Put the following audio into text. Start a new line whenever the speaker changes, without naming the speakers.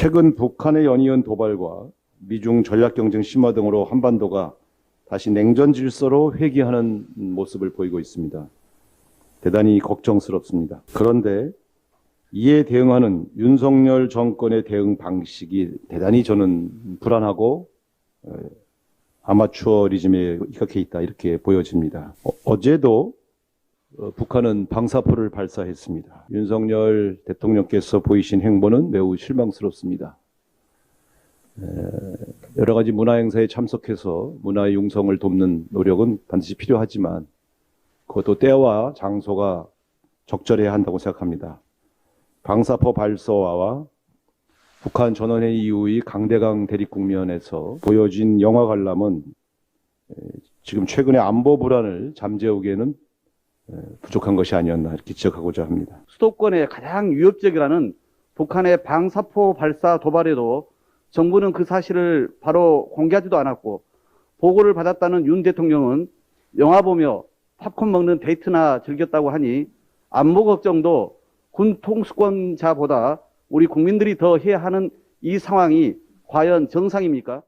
최근 북한의 연이은 도발과 미중 전략 경쟁 심화 등으로 한반도가 다시 냉전 질서로 회귀하는 모습을 보이고 있습니다. 대단히 걱정스럽습니다. 그런데 이에 대응하는 윤석열 정권의 대응 방식이 대단히 저는 불안하고 어, 아마추어리즘에 입각해 있다 이렇게 보여집니다. 어, 제도 북한은 방사포를 발사했습니다. 윤석열 대통령께서 보이신 행보는 매우 실망스럽습니다. 에, 여러 가지 문화 행사에 참석해서 문화 융성을 돕는 노력은 반드시 필요하지만 그것도 때와 장소가 적절해야 한다고 생각합니다. 방사포 발사와 북한 전원회 이후의 강대강 대립 국면에서 보여진 영화 관람은 에, 지금 최근의 안보 불안을 잠재우기에는 에, 부족한 것이 아니었나 이렇게 지적하고자 합니다.
수도권에 가장 위협적이라는 북한의 방사포 발사 도발에도 정부는 그 사실을 바로 공개하지도 않았고 보고를 받았다는 윤 대통령은 영화 보며 팝콘 먹는 데이트나 즐겼다고 하니 안보 걱정도 군 통수권자보다 우리 국민들이 더 해야 하는 이 상황이 과연 정상입니까?